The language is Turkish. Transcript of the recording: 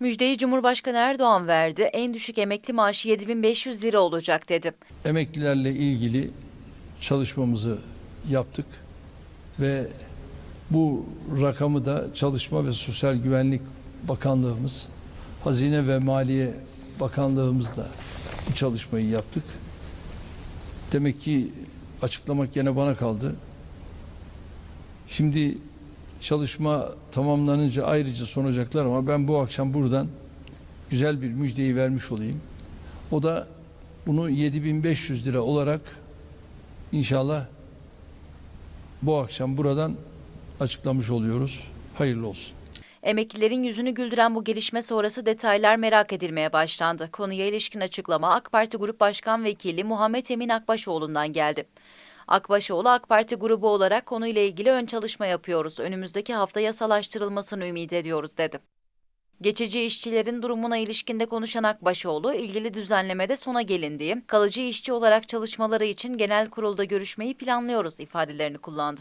Müjdeyi Cumhurbaşkanı Erdoğan verdi. En düşük emekli maaşı 7500 lira olacak dedi. emeklilerle ilgili çalışmamızı yaptık ve bu rakamı da Çalışma ve Sosyal Güvenlik Bakanlığımız, Hazine ve Maliye Bakanlığımızla bu çalışmayı yaptık. Demek ki açıklamak gene bana kaldı. Şimdi çalışma tamamlanınca ayrıca sunacaklar ama ben bu akşam buradan güzel bir müjdeyi vermiş olayım. O da bunu 7500 lira olarak inşallah bu akşam buradan açıklamış oluyoruz. Hayırlı olsun. Emeklilerin yüzünü güldüren bu gelişme sonrası detaylar merak edilmeye başlandı. Konuya ilişkin açıklama AK Parti Grup Başkan Vekili Muhammed Emin Akbaşoğlu'ndan geldi. Akbaşoğlu AK Parti grubu olarak konuyla ilgili ön çalışma yapıyoruz. Önümüzdeki hafta yasalaştırılmasını ümit ediyoruz dedi. Geçici işçilerin durumuna ilişkinde konuşan Akbaşoğlu, ilgili düzenlemede sona gelindiği, kalıcı işçi olarak çalışmaları için genel kurulda görüşmeyi planlıyoruz ifadelerini kullandı.